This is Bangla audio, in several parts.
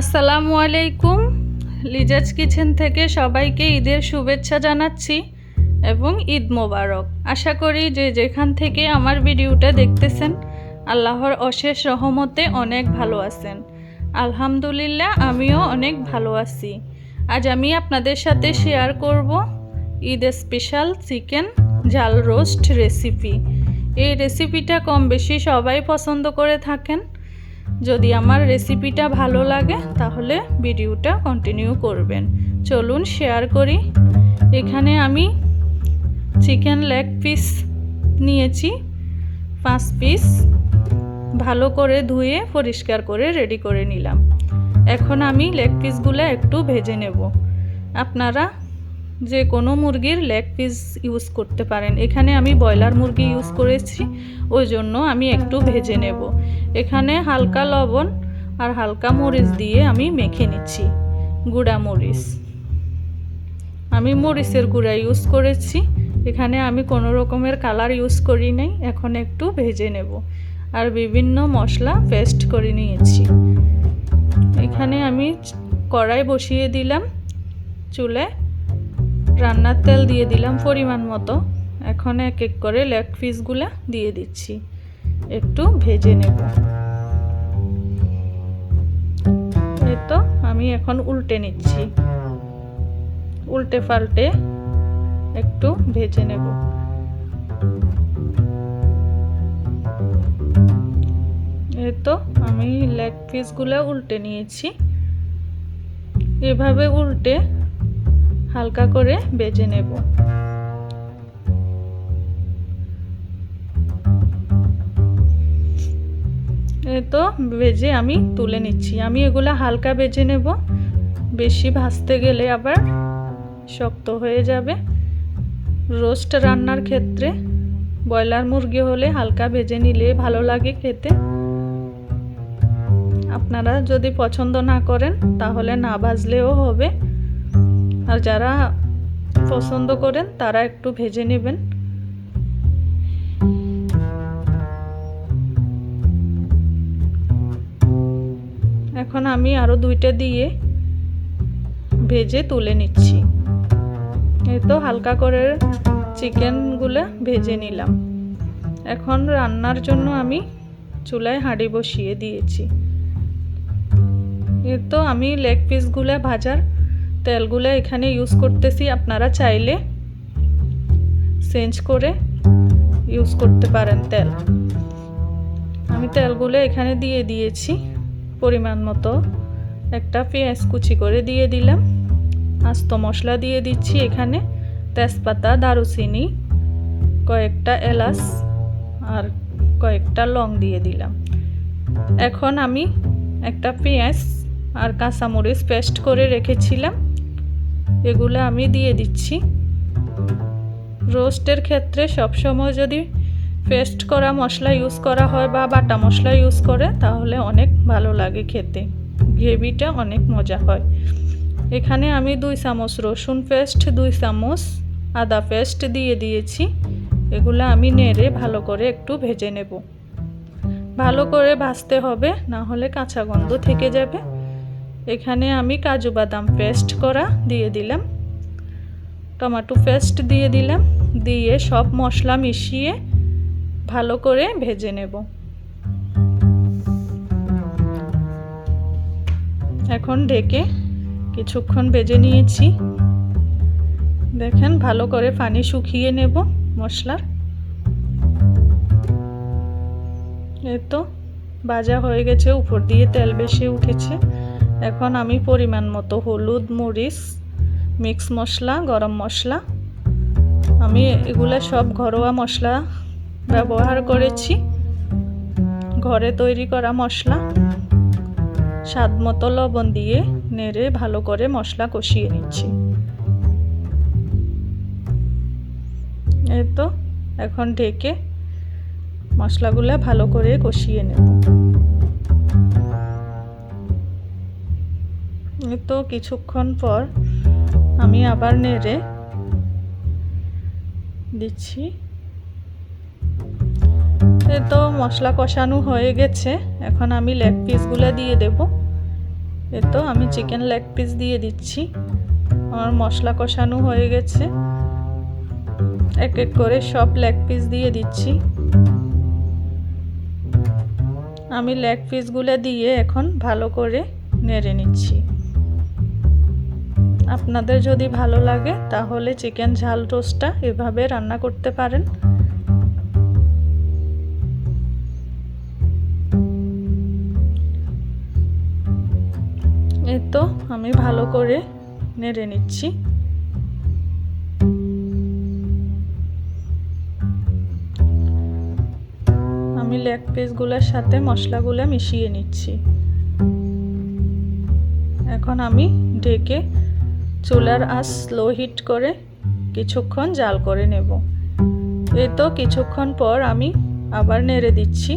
আসসালামু আলাইকুম। লিজাজ কিচেন থেকে সবাইকে ঈদের শুভেচ্ছা জানাচ্ছি এবং ঈদ মোবারক। আশা করি যে যেখান থেকে আমার ভিডিওটা দেখতেছেন, আল্লাহর অশেষ রহমতে অনেক ভালো আছেন। আলহামদুলিল্লাহ, আমিও অনেক ভালো আছি। আজ আমি আপনাদের সাথে শেয়ার করব ঈদ স্পেশাল চিকেন ঝাল রোস্ট রেসিপি। এই রেসিপিটা কম বেশি সবাই পছন্দ করে থাকেন। যদি আমার রেসিপিটা ভালো লাগে, তাহলে ভিডিওটা কন্টিনিউ করবেন। চলুন শেয়ার করি। এখানে আমি চিকেন লেগ পিস নিয়েছি। পাঁচ পিস ভালো করে ধুয়ে পরিষ্কার করে রেডি করে নিলাম। এখন আমি লেগ পিসগুলো একটু ভেজে নেব। আপনারা যে কোনো মুরগির লেগ পিস ইউজ করতে পারেন। এখানে আমি ব্রয়লার মুরগি ইউজ করেছি, ওই জন্য আমি একটু ভেজে নেব। এখানে হালকা লবণ আর হালকা মরিচ দিয়ে আমি মেখে নিচ্ছি, গুঁড়া মরিচ। আমি মরিচের গুঁড়া ইউজ করেছি, এখানে আমি কোনো রকমের কালার ইউজ করি নাই, এখন একটু ভেজে নেব। আর বিভিন্ন মশলা পেস্ট করে নিয়েছি। এখানে আমি কড়াই বসিয়ে দিলাম চুলায় রান্নার তেল দিয়ে দিলাম পরিমাণ মতো। এখন এক এক করে লেগ পিসগুলো দিয়ে দিচ্ছি। একটু ভেজে নেব। তো আমি এখন উল্টে নিচ্ছি। উল্টে পাল্টে একটু ভেজে নেব। তো আমি লেগ পিসগুলো উল্টে নিয়েছি। এভাবে উল্টে হালকা করে বেজে নেব। তো ভেজে আমি তুলে নিচ্ছি। আমি এগুলো হালকা বেজে নেব। বেশি ভাজতে গেলে আবার শক্ত হয়ে যাবে। রোস্ট রান্নার ক্ষেত্রে ব্রয়লার মুরগি হলে হালকা ভেজে নিলে ভালো লাগে খেতে। আপনারা যদি পছন্দ না করেন তাহলে না ভাজলেও হবে। আর যারা পছন্দ করেন, তারা একটু ভেজে নেবেন। এখন আমি আরও দুইটা দিয়ে ভেজে তুলে নিচ্ছি। এই তো হালকা করে চিকেনগুলো ভেজে নিলাম। এখন রান্নার জন্য আমি চুলায় হাঁড়ি বসিয়ে দিয়েছি। এ তো আমি লেগ পিসগুলো ভাজার তেলগুলো এখানে ইউজ করতেছি, আপনারা চাইলে চেঞ্জ করে ইউজ করতে পারেন তেল। আমি তেলগুলো এখানে দিয়ে দিয়েছি, পরিমাণ মতো। একটা পেঁয়াজ কুচি করে দিয়ে দিলাম। আস্ত মশলা দিয়ে দিচ্ছি এখানে। তেজপাতা, দারুচিনি, কয়েকটা এলাচ আর কয়েকটা লং দিয়ে দিলাম। এখন আমি একটা পেঁয়াজ আর কাঁচামরিচ পেস্ট করে রেখেছিলাম। এগুলো আমি দিয়ে দিচ্ছি। রোস্টের ক্ষেত্রে সবসময় যদি পেস্ট করা মশলা ইউজ করা হয় বা বাটা মশলা ইউজ করে, তাহলে অনেক ভালো লাগে খেতে। গ্রেভিটা অনেক মজা হয়। এখানে আমি দুই চামচ রসুন পেস্ট, দুই চামচ আদা পেস্ট দিয়ে দিয়েছি। এগুলো আমি নেড়ে ভালো করে একটু ভেজে নেব। ভালো করে ভাজতে হবে, না হলে কাঁচা গন্ধ থেকে যাবে। এখানে আমি কাজু বাদাম পেস্ট করা দিয়ে দিলাম। টমাটো পেস্ট দিয়ে দিলাম। দিয়ে সব মশলা মিশিয়ে ভালো করে ভেজে নেব। এখন ঢেকে কিছুক্ষণ ভেজে নিয়েছি। দেখেন ভালো করে পানি শুকিয়ে নেব মশলার। এই তো, ভাজা হয়ে গেছে, উপর দিয়ে তেল বেশি উঠেছে। এখন আমি পরিমাণ মতো হলুদ, মরিচ, মিক্স মশলা, গরম মশলা। আমি এগুলো সব ঘরোয়া মশলা ব্যবহার করেছি। ঘরে তৈরি করা মশলা। স্বাদ মতো লবণ দিয়ে নেড়ে ভালো করে মশলা কষিয়ে নিচ্ছি। এই তো, এখন ঢেকে মশলাগুলো ভালো করে কষিয়ে নেব। তো কিছুক্ষণ পর আমি আবার নেড়ে দিচ্ছি। এ তো মশলা কষানো হয়ে গেছে। এখন আমি লেগ পিসগুলো দিয়ে দেব। এ তো আমি চিকেন লেগ পিস দিয়ে দিচ্ছি। আমার মশলা কষানো হয়ে গেছে। এক এক করে সব লেগ পিস দিয়ে দিচ্ছি। আমি লেগ পিসগুলো দিয়ে এখন ভালো করে নেড়ে নিচ্ছি। আপনাদের যদি ভালো লাগে, তাহলে চিকেন ঝাল টোস্টটা এভাবে রান্না করতে পারেন। এই তো আমি ভালো করে নেড়ে নিচ্ছি। আমি লেগ পিসগুলোর সাথে মশলাগুলো মিশিয়ে নিচ্ছি। এখন আমি ঢেকে চুলার আঁচ স্লো হিট করে কিছুক্ষণ জাল করে নেব। এই তো কিছুক্ষণ পর আমি আবার নেড়ে দিচ্ছি।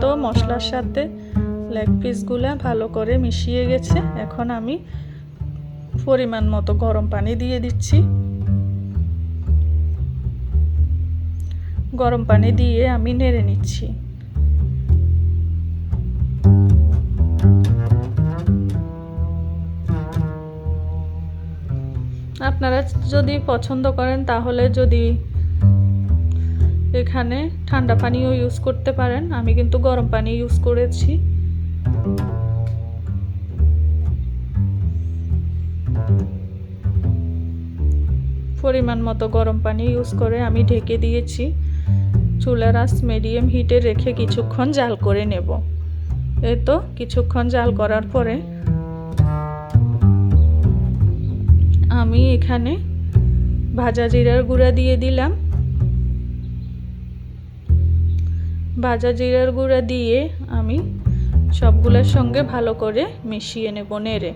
তো মশলার সাথে লেগ পিসগুলো ভালো করে মিশিয়ে গেছে। এখন আমি পরিমাণ মতো গরম পানি দিয়ে দিচ্ছি। গরম পানি দিয়ে আমি নেড়ে নিচ্ছি। আপনারা যদি পছন্দ করেন, তাহলে যদি এখানে ঠান্ডা পানিও ইউজ করতে পারেন। আমি কিন্তু গরম পানি ইউজ করেছি। পরিমাণ মতো গরম পানি ইউজ করে আমি ঢেকে দিয়েছি। চুলার আঁচ মিডিয়াম হিটে রেখে কিছুক্ষণ জাল করে নেব। এই তো, কিছুক্ষণ জাল করার পরে আমি এখানে ভাজা জিরার গুঁড়া দিয়ে দিলাম। ভাজা জিরার গুঁড়া দিয়ে আমি সবগুলোর সঙ্গে ভালো করে মিশিয়ে নেব নেড়ে।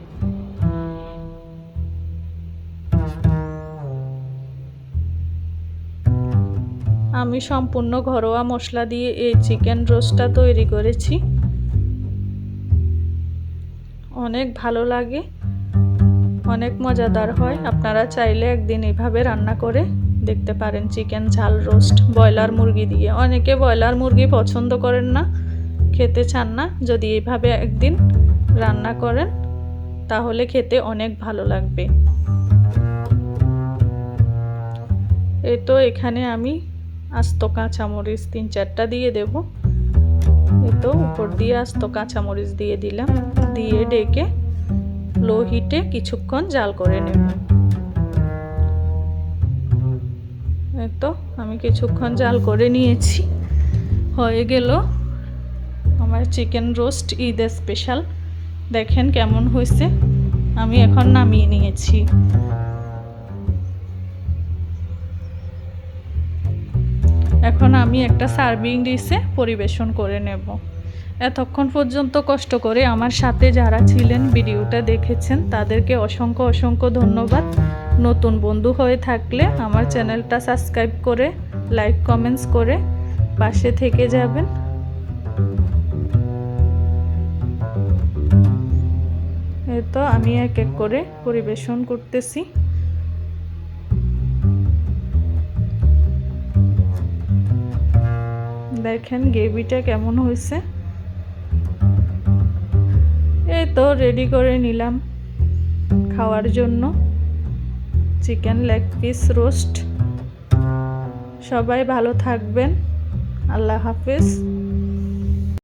আমি সম্পূর্ণ ঘরোয়া মশলা দিয়ে এই চিকেন রোস্টটা তৈরি করেছি। অনেক ভালো লাগে, অনেক মজাদার হয়। আপনারা চাইলে একদিন এভাবে রান্না করে দেখতে পারেন চিকেন ঝাল রোস্ট, ব্রয়লার মুরগি দিয়ে। অনেকে ব্রয়লার মুরগি পছন্দ করেন না, খেতে চান না। যদি এইভাবে একদিন রান্না করেন, তাহলে খেতে অনেক ভালো লাগবে। এ তো এখানে আমি আস্ত কাঁচামরিচ তিন চারটা দিয়ে দেব। এই তো উপর দিয়ে আস্ত কাঁচামরিচ দিয়ে দিলাম। দিয়ে ডেকে লো হিটে কিছুক্ষণ জাল করে নেব। তো আমি কিছুক্ষণ জাল করে নিয়েছি। হয়ে গেল আমার চিকেন রোস্ট ঈদ স্পেশাল। দেখেন কেমন হয়েছে। আমি এখন নামিয়ে নিয়েছি। এখন আমি একটা সার্ভিং ডিশে পরিবেশন করে নেব। এতক্ষণ পর্যন্ত কষ্ট করে আমার সাথে যারা ছিলেন ভিডিওটা দেখেছেন, তাদেরকে অসংখ্য অসংখ্য ধন্যবাদ। নতুন বন্ধু হয়ে থাকলে আমার চ্যানেলটা সাবস্ক্রাইব করে, লাইক কমেন্টস করে পাশে থেকে যাবেন। তো আমি এক এক করে পরিবেশন করতেছি। দেখেন, গ্রেভিটা কেমন হয়েছে। এই তো রেডি করে নিলাম খাওয়ার জন্য। চিকেন লেগ পিস রোস্ট সবাই ভালো থাকবেন। আল্লাহ হাফিজ।